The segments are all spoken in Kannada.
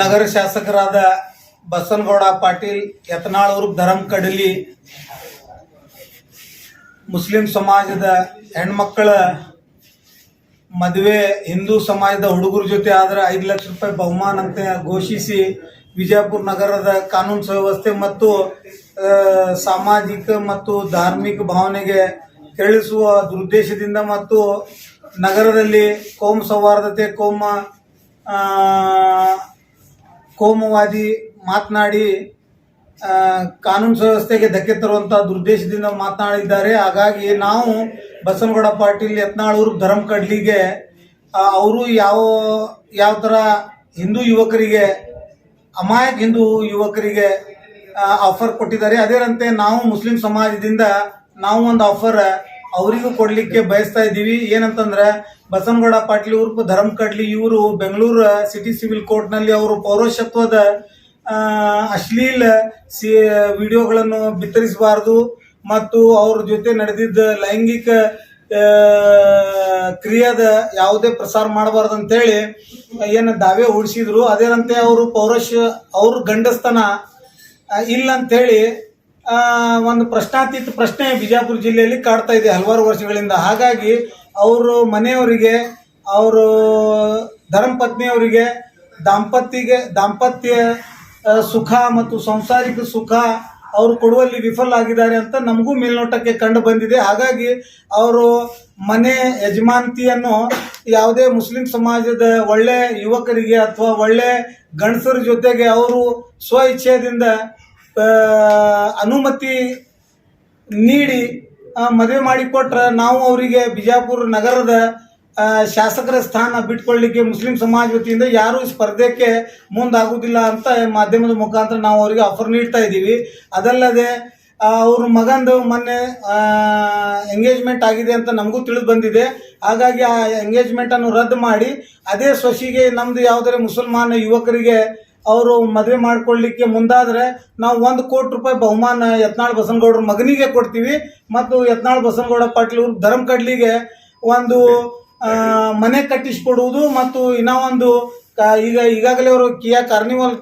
ನಗರ ಶಾಸಕರಾದ ಬಸನಗೌಡ ಪಾಟೀಲ್, ಯತ್ನಾಳ್ ಅವ್ರ ಧರಂ ಕಡಲಿ, ಮುಸ್ಲಿಂ ಸಮಾಜದ ಹೆಣ್ಮಕ್ಕಳ ಮದುವೆ, ಹಿಂದೂ ಸಮಾಜದ ಹುಡುಗರ ಜೊತೆ ಆದ್ರೆ ಐದು ಲಕ್ಷ ರೂಪಾಯಿ ಬಹುಮಾನ ಅಂತ ಘೋಷಿಸಿ ವಿಜಯಪುರ ನಗರದ ಕಾನೂನು ಸುವ್ಯವಸ್ಥೆ ಮತ್ತು ಸಾಮಾಜಿಕ ಮತ್ತು ಧಾರ್ಮಿಕ ಭಾವನೆಗೆ ತಿಳಿಸುವ ದುರುದ್ದೇಶದಿಂದ ಮತ್ತು ನಗರದಲ್ಲಿ ಕೋಮ ಸೌಹಾರ್ದತೆ, ಕೋಮ ಕೋಮುವಾದಿ ಮಾತನಾಡಿ ಕಾನೂನು ಸುವ್ಯವಸ್ಥೆಗೆ ಧಕ್ಕೆ ತರುವಂತ ದುರುದ್ದೇಶದಿಂದ ಮಾತನಾಡಿದ್ದಾರೆ. ಹಾಗಾಗಿ ನಾವು ಬಸನಗೌಡ ಪಾಟೀಲ್, ಯತ್ನಾಳೂರು ಧರ್ಮ ಕಡ್ಲಿಗೆ ಅವರು ಯಾವ ಯಾವ ಥರ ಹಿಂದೂ ಯುವಕರಿಗೆ, ಅಮಾಯಕ ಹಿಂದೂ ಯುವಕರಿಗೆ ಆಫರ್ ಕೊಟ್ಟಿದ್ದಾರೆ. ಅದರಂತೆ ನಾವು ಮುಸ್ಲಿಂ ಸಮಾಜದಿಂದ ನಾವು ಒಂದು ಆಫರ್ ಅವರಿಗೂ ಕೊಡ್ಲಿಕ್ಕೆ ಬಯಸ್ತಾ ಇದ್ದೀವಿ. ಏನಂತಂದ್ರೆ ಬಸನಗೌಡ ಪಾಟೀಲ್ ಉರ್ಪು ಧರ್ಮ ಕಡ್ಲಿ ಇವರು, ಬೆಂಗಳೂರು ಸಿಟಿ ಸಿವಿಲ್ ಕೋರ್ಟ್ನಲ್ಲಿ ಅವರು ಪೌರಶತ್ವದ ಅಶ್ಲೀಲ ವಿಡಿಯೋಗಳನ್ನು ಬಿತ್ತರಿಸಬಾರದು. ಮತ್ತು ಅವ್ರ ಜೊತೆ ನಡೆದಿದ್ದ ಲೈಂಗಿಕ ಕ್ರಿಯಾದ ಯಾವುದೇ ಪ್ರಸಾರ ಮಾಡಬಾರ್ದು ಅಂತೇಳಿ, ಏನು ದಾವೆ ಹೂಡಿಸಿದ್ರು. ಅದೇನಂತೆ, ಅವರು ಪೌರಶ ಅವ್ರ ಗಂಡಸ್ತನ ಇಲ್ಲ ಅಂತೇಳಿ ಒಂದು ಪ್ರಶ್ನಾತೀತ ಪ್ರಶ್ನೆ ಬಿಜಾಪುರ ಜಿಲ್ಲೆಯಲ್ಲಿ ಕಾಡ್ತಾ ಇದೆ ಹಲವಾರು ವರ್ಷಗಳಿಂದ. ಹಾಗಾಗಿ ಅವರು ಮನೆಯವರಿಗೆ, ಅವರು ಧರ್ಮಪತ್ನಿಯವರಿಗೆ ದಾಂಪತ್ಯಗೆ, ದಾಂಪತ್ಯ ಸುಖ ಮತ್ತು ಸಾಂಸಾರಿಕ ಸುಖ ಅವರು ಕೊಡುವಲ್ಲಿ ವಿಫಲ ಆಗಿದ್ದಾರೆ ಅಂತ ನಮಗೂ ಮೇಲ್ನೋಟಕ್ಕೆ ಕಂಡು ಬಂದಿದೆ. ಹಾಗಾಗಿ ಅವರು ಮನೆ ಯಜಮಾನತಿಯನ್ನು ಯಾವುದೇ ಮುಸ್ಲಿಂ ಸಮಾಜದ ಒಳ್ಳೆ ಯುವಕರಿಗೆ ಅಥವಾ ಒಳ್ಳೆ ಗಂಡಸರ ಜೊತೆಗೆ ಅವರು ಸ್ವ ಇಚ್ಛೆಯಿಂದ ಅನುಮತಿ ನೀಡಿ ಮದುವೆ ಮಾಡಿಕೊಟ್ರೆ ನಾವು ಅವರಿಗೆ ಬಿಜಾಪುರ ನಗರದ ಶಾಸಕರ ಸ್ಥಾನ ಬಿಟ್ಕೊಳ್ಳಿಕ್ಕೆ ಮುಸ್ಲಿಂ ಸಮಾಜ ವತಿಯಿಂದ ಯಾರು ಸ್ಪರ್ಧೆಗೆ ಮುಂದಾಗುವುದಿಲ್ಲ ಅಂತ ಮಾಧ್ಯಮದ ಮುಖಾಂತರ ನಾವು ಅವರಿಗೆ ಆಫರ್ ನೀಡ್ತಾ ಇದ್ದೀವಿ. ಅದಲ್ಲದೆ ಅವ್ರ ಮಗಂದು ಮೊನ್ನೆ ಎಂಗೇಜ್ಮೆಂಟ್ ಆಗಿದೆ ಅಂತ ನಮಗೂ ತಿಳಿದು ಬಂದಿದೆ. ಹಾಗಾಗಿ ಆ ಎಂಗೇಜ್ಮೆಂಟ್ ಅನ್ನು ರದ್ದು ಮಾಡಿ, ಅದೇ ಸೊಸಿಗೆ ನಮ್ದು ಯಾವುದೇ ಮುಸಲ್ಮಾನ ಯುವಕರಿಗೆ ಅವರು ಮದುವೆ ಮಾಡ್ಕೊಳ್ಲಿಕ್ಕೆ ಮುಂದಾದ್ರೆ ನಾವು ಒಂದು ಕೋಟಿ ರೂಪಾಯಿ ಬಹುಮಾನ ಯತ್ನಾಳ್ ಬಸನಗೌಡ್ರ ಮಗನಿಗೆ ಕೊಡ್ತೀವಿ. ಮತ್ತು ಯತ್ನಾಳ್ ಬಸನಗೌಡ ಪಾಟೀಲ್ ಅವ್ರ ಧರ್ಮ ಕಡ್ಲಿಗೆ ಒಂದು ಮನೆ ಕಟ್ಟಿಸಿಕೊಡುವುದು ಮತ್ತು ಇನ್ನೂ ಒಂದು ಈಗ ಈಗಾಗಲೇ ಅವರು ಕಿಯಾ ಕಾರ್ನಿವಲ್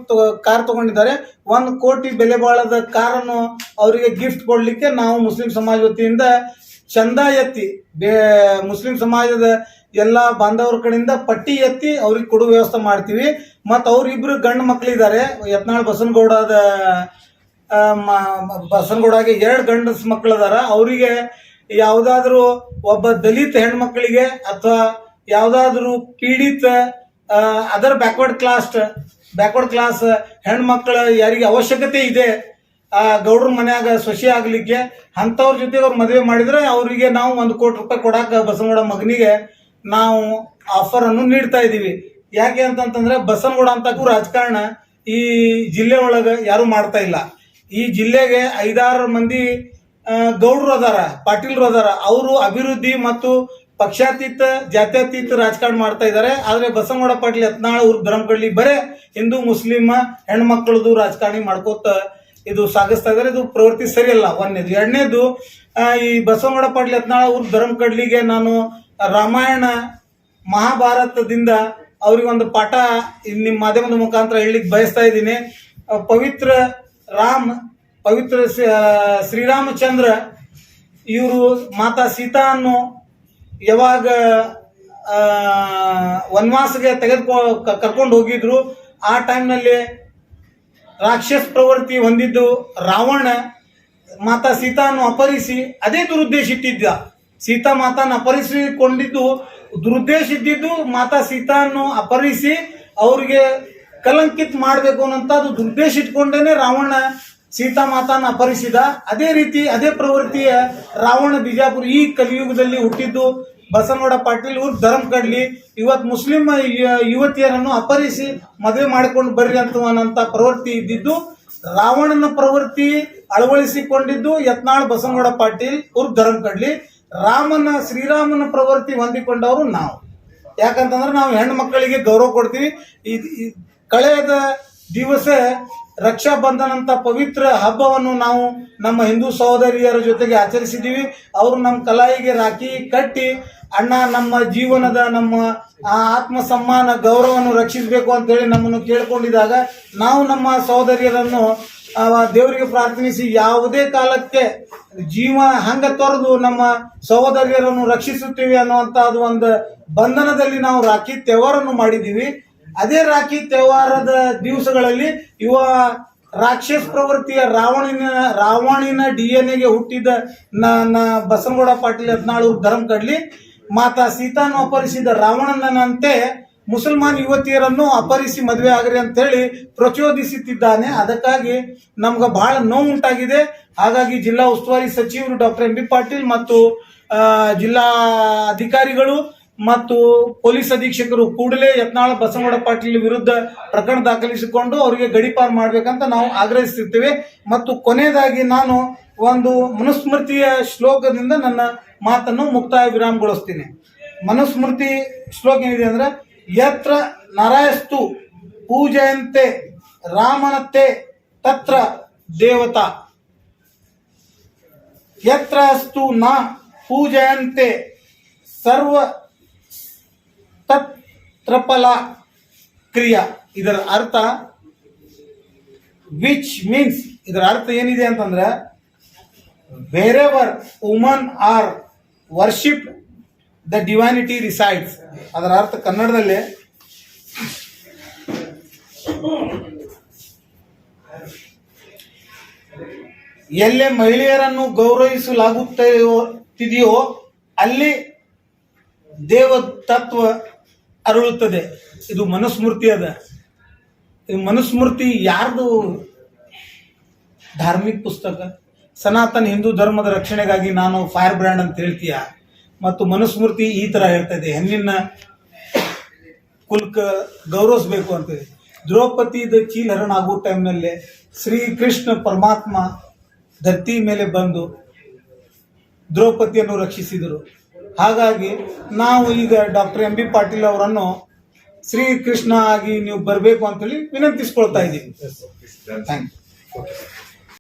ಕಾರ್ ತಗೊಂಡಿದ್ದಾರೆ. ಒಂದು ಕೋಟಿ ಬೆಲೆ ಬಾಳದ ಕಾರನ್ನು ಅವರಿಗೆ ಗಿಫ್ಟ್ ಕೊಡಲಿಕ್ಕೆ ನಾವು ಮುಸ್ಲಿಂ ಸಮಾಜ ವತಿಯಿಂದ ಚಂದ ಎತ್ತಿ ಮುಸ್ಲಿಂ ಸಮಾಜದ ಎಲ್ಲ ಬಾಂಧವರ ಕಡೆಯಿಂದ ಪಟ್ಟಿ ಎತ್ತಿ ಅವ್ರಿಗೆ ಕೊಡುವ ವ್ಯವಸ್ಥೆ ಮಾಡ್ತೀವಿ. ಮತ್ತು ಅವ್ರಿಬ್ರು ಗಂಡು ಮಕ್ಕಳಿದ್ದಾರೆ ಯತ್ನಾಳ್ ಬಸನಗೌಡದ ಬಸನಗೌಡಗೆ ಎರಡು ಗಂಡ ಮಕ್ಕಳದಾರ ಅವರಿಗೆ ಯಾವುದಾದ್ರೂ ಒಬ್ಬ ದಲಿತ ಹೆಣ್ಮಕ್ಳಿಗೆ ಅಥವಾ ಯಾವುದಾದ್ರೂ ಪೀಡಿತ other backward class backward class ಹೆಣ್ಮಕ್ಳ ಯಾರಿಗೆ ಅವಶ್ಯಕತೆ ಇದೆ ಆ ಗೌಡ್ರ ಮನ್ಯಾಗ ಸೊಸಿ ಆಗ್ಲಿಕ್ಕೆ ಅಂಥವ್ರ ಜೊತೆ ಅವ್ರು ಮದುವೆ ಮಾಡಿದ್ರೆ ಅವರಿಗೆ ನಾವು ಒಂದು ಕೋಟಿ ರೂಪಾಯಿ ಕೊಡಾಕ ಬಸನಗೌಡ ಮಗನಿಗೆ ನಾವು ಆಫರ್ ಅನ್ನು ನೀಡ್ತಾ ಇದ್ದೀವಿ. ಯಾಕೆ ಅಂತಂತಂದ್ರೆ ಬಸನಗೌಡ ಅಂತ ರಾಜಕಾರಣ ಈ ಜಿಲ್ಲೆ ಒಳಗೆ ಯಾರು ಮಾಡ್ತಾ ಇಲ್ಲ. ಈ ಜಿಲ್ಲೆಗೆ ಐದಾರು ಮಂದಿ ಗೌಡ್ರು ಅದಾರ, ಪಾಟೀಲ್ರು ಅದಾರ. ಅವರು ಅಭಿವೃದ್ಧಿ ಮತ್ತು ಪಕ್ಷಾತೀತ, ಜಾತ್ಯತೀತ ರಾಜಕಾರಣ ಮಾಡ್ತಾ ಇದ್ದಾರೆ. ಆದರೆ ಬಸನಗೌಡ ಪಾಟೀಲ್ ಯತ್ನಾಳ್ ಅವ್ರ ಧರ್ಮಕಳ್ಳಿ ಬರೇ ಹಿಂದೂ ಮುಸ್ಲಿಂ ಹೆಣ್ಮಕ್ಳದು ರಾಜಕಾರಣಿ ಮಾಡ್ಕೋತ ಇದು ಸಾಗಿಸ್ತಾ ಇದ್ದಾರೆ. ಇದು ಪ್ರವೃತ್ತಿ ಸರಿಯಲ್ಲ ಒಂದನೇದು. ಎರಡನೇದು ಈ ಬಸವನಗೌಡ ಪಾಟೀಲ್ ಹತ್ನಾಳ ಅವ್ರ ಧರ್ಮ ಕಡ್ಲಿಗೆ ನಾನು ರಾಮಾಯಣ ಮಹಾಭಾರತದಿಂದ ಅವ್ರಿಗೆ ಒಂದು ಪಾಠ ನಿಮ್ಮ ಮಾಧ್ಯಮದ ಮುಖಾಂತರ ಹೇಳಲಿಕ್ಕೆ ಬಯಸ್ತಾ ಇದ್ದೀನಿ. ಪವಿತ್ರ ರಾಮ್, ಪವಿತ್ರ ಶ್ರೀ- ಶ್ರೀರಾಮಚಂದ್ರ ಇವರು ಮಾತಾ ಸೀತಾ ಅನ್ನು ಯಾವಾಗ ವನವಾಸಗೆ ತೆಗೆದುಕೊ ಕರ್ಕೊಂಡು ಹೋಗಿದ್ರು, ಆ ಟೈಮ್ನಲ್ಲಿ ರಾಕ್ಷಸ ಪ್ರವೃತ್ತಿ ಹೊಂದಿದ್ದು ರಾವಣ, ಮಾತಾ ಸೀತಾನು ಅಪಹರಿಸಿ ಅದೇ ದುರುದ್ದೇಶ ಇಟ್ಟಿದ್ದ. ಸೀತಾ ಮಾತಾನ ಅಪಹರಿಸಿಕೊಂಡಿದ್ದು ದುರುದ್ದೇಶ ಇದ್ದಿದ್ದು ಮಾತಾ ಸೀತಾನ್ನು ಅಪಹರಿಸಿ ಅವ್ರಿಗೆ ಕಲಂಕಿತ್ ಮಾಡಬೇಕು ಅನ್ನೋಂಥ ಅದು ದುರುದ್ದೇಶ ಇಟ್ಕೊಂಡೇನೆ ರಾವಣ ಸೀತಾ ಮಾತಾನ ಅಪಹರಿಸಿದ. ಅದೇ ರೀತಿ ಅದೇ ಪ್ರವೃತ್ತಿಯ ರಾವಣ ಬಿಜಾಪುರ ಈ ಕಲಿಯುಗದಲ್ಲಿ ಹುಟ್ಟಿದ್ದು. ಬಸನಗೌಡ ಪಾಟೀಲ್ ಇವ್ರು ಧರ್ಮ ಕಡ್ಲಿ ಇವತ್ತು ಮುಸ್ಲಿಂ ಯುವತಿಯರನ್ನು ಅಪಹರಿಸಿ ಮದುವೆ ಮಾಡಿಕೊಂಡು ಬರ್ರಿ ಅಂತ ಪ್ರವೃತ್ತಿ ಇದ್ದಿದ್ದು, ರಾವಣನ ಪ್ರವೃತ್ತಿ ಅಳವಡಿಸಿಕೊಂಡಿದ್ದು ಯತ್ನಾಳ್ ಬಸನಗೌಡ ಪಾಟೀಲ್ ಊರ್ ಧರ್ಮ ಕಡ್ಲಿ ರಾಮನ, ಶ್ರೀರಾಮನ ಪ್ರವೃತ್ತಿ ಹೊಂದಿಕೊಂಡವರು ನಾವು. ಯಾಕಂತಂದ್ರೆ ನಾವು ಹೆಣ್ಣು ಮಕ್ಕಳಿಗೆ ಗೌರವ ಕೊಡ್ತೀವಿ. ಇದ್ ಕಳೆದ ದಿವಸ ರಕ್ಷಾ ಅಂತ ಪವಿತ್ರ ಹಬ್ಬವನ್ನು ನಾವು ನಮ್ಮ ಹಿಂದೂ ಸಹೋದರಿಯರ ಜೊತೆಗೆ ಆಚರಿಸಿದ್ದೀವಿ. ಅವರು ನಮ್ಮ ಕಲಾಯಿಗೆ ರಾಖಿ ಕಟ್ಟಿ ಅಣ್ಣ ನಮ್ಮ ಜೀವನದ ನಮ್ಮ ಆತ್ಮ ಸಮ್ಮಾನ ಗೌರವವನ್ನು ರಕ್ಷಿಸಬೇಕು ಅಂತೇಳಿ ನಮ್ಮನ್ನು ಕೇಳ್ಕೊಂಡಿದಾಗ ನಾವು ನಮ್ಮ ಸಹೋದರಿಯರನ್ನು ದೇವರಿಗೆ ಪ್ರಾರ್ಥನಿಸಿ ಯಾವುದೇ ಕಾಲಕ್ಕೆ ಜೀವ ಹಂಗ ತೊರೆದು ನಮ್ಮ ಸಹೋದರಿಯರನ್ನು ರಕ್ಷಿಸುತ್ತೀವಿ ಅನ್ನುವಂತಹ ಒಂದು ಬಂಧನದಲ್ಲಿ ನಾವು ರಾಖಿ ತೆವರನ್ನು ಮಾಡಿದ್ದೀವಿ. ಅದೇ ರಾಖಿ ತ್ಯವಹಾರದ ದಿವಸಗಳಲ್ಲಿ ಯುವ ರಾಕ್ಷಸ ಪ್ರವೃತ್ತಿಯ ರಾವಣಿನ ರಾವಣಿನ ಡಿ ಎನ್ ಎಗೆ ಹುಟ್ಟಿದ ನನ್ನ ಬಸನಗೌಡ ಪಾಟೀಲ್ ಹದಿನಾಳು ಧರ್ಮ ಕಡ್ಲಿ, ಮಾತಾ ಸೀತಾನು ಅಪಹರಿಸಿದ ರಾವಣನಂತೆ ಮುಸಲ್ಮಾನ್ ಯುವತಿಯರನ್ನು ಅಪಹರಿಸಿ ಮದುವೆ ಆಗ್ರಿ ಅಂತ ಹೇಳಿ ಪ್ರಚೋದಿಸುತ್ತಿದ್ದಾನೆ. ಅದಕ್ಕಾಗಿ ನಮ್ಗೆ ಬಹಳ ನೋವು ಉಂಟಾಗಿದೆ ಹಾಗಾಗಿ ಜಿಲ್ಲಾ ಉಸ್ತುವಾರಿ ಸಚಿವರು ಡಾಕ್ಟರ್ ಎಂ ಪಾಟೀಲ್ ಮತ್ತು ಜಿಲ್ಲಾ ಅಧಿಕಾರಿಗಳು ಮತ್ತು ಪೊಲೀಸ್ ಅಧೀಕ್ಷಕರು ಕೂಡಲೇ ಯತ್ನಾಳ ಬಸವಗೌಡ ಪಾಟೀಲ್ ವಿರುದ್ಧ ಪ್ರಕರಣ ದಾಖಲಿಸಿಕೊಂಡು ಅವರಿಗೆ ಗಡಿಪಾರು ಮಾಡಬೇಕಂತ ನಾವು ಆಗ್ರಹಿಸುತ್ತೇವೆ ಮತ್ತು ಕೊನೆಯದಾಗಿ ನಾನು ಒಂದು ಮನುಸ್ಮೃತಿಯ ಶ್ಲೋಕದಿಂದ ನನ್ನ ಮಾತನ್ನು ಮುಕ್ತಾಯ ವಿರಾಮಗೊಳಿಸ್ತೀನಿ. ಮನುಸ್ಮೃತಿ ಶ್ಲೋಕ ಏನಿದೆ ಅಂದ್ರೆ, ಯತ್ರ ನರಾಯಸ್ತು ಪೂಜೆಯಂತೆ ರಾಮನತೆ ತತ್ರ ದೇವತಾ. ಯತ್ರ ಅಸ್ತು ನ ಪೂಜೆಯಂತೆ ಸರ್ವ ತತ್ರಫಲ ಕ್ರಿಯಾ. ಇದರ ಅರ್ಥ ವಿಚ್ ಮೀನ್ಸ್ ಇದರ ಅರ್ಥ ಏನಿದೆ ಅಂತಂದ್ರೆ wherever woman are worship the divinity resides ಅದರ ಅರ್ಥ ಕನ್ನಡದಲ್ಲಿ. ಎಲ್ಲೇ ಮಹಿಳೆಯರನ್ನು ಗೌರವಿಸಲಾಗುತ್ತೆಯೋ ತಿದೆಯೋ, ಅಲ್ಲಿ ದೇವ ತತ್ವ ಅರಳುತ್ತದೆ. ಇದು ಮನುಸ್ಮೃತಿ ಅದ. ಈ ಮನುಸ್ಮೃತಿ ಯಾರ್ದು ಧಾರ್ಮಿಕ ಪುಸ್ತಕ? ಸನಾತನ ಹಿಂದೂ ಧರ್ಮದ ರಕ್ಷಣೆಗಾಗಿ ನಾನು ಫೈರ್ ಬ್ರ್ಯಾಂಡ್ ಅಂತ ಹೇಳ್ತೀಯ? ಮತ್ತು ಮನುಸ್ಮೃತಿ ಈ ತರ ಹೇಳ್ತದೆ. ಹೆಣ್ಣಿನ ಕುಲ್ಕ ಗೌರವಿಸ್ಬೇಕು ಅಂತೇಳಿ ದ್ರೌಪದಿದ ಚೀಲಹರಣ ಆಗೋ ಟೈಮ್ನಲ್ಲಿ ಶ್ರೀಕೃಷ್ಣ ಪರಮಾತ್ಮ ಧರ್ತಿ ಮೇಲೆ ಬಂದು ದ್ರೌಪದಿಯನ್ನು ರಕ್ಷಿಸಿದರು. ಹಾಗಾಗಿ ನಾವು ಈಗ ಡಾಕ್ಟರ್ ಎಂ ಬಿ ಪಾಟೀಲ್ ಅವರನ್ನು ಶ್ರೀಕೃಷ್ಣ ಆಗಿ ನೀವು ಬರಬೇಕು ಅಂತೇಳಿ ವಿನಂತಿಸ್ಕೊಳ್ತಾ ಇದ್ದೀವಿ. Thank you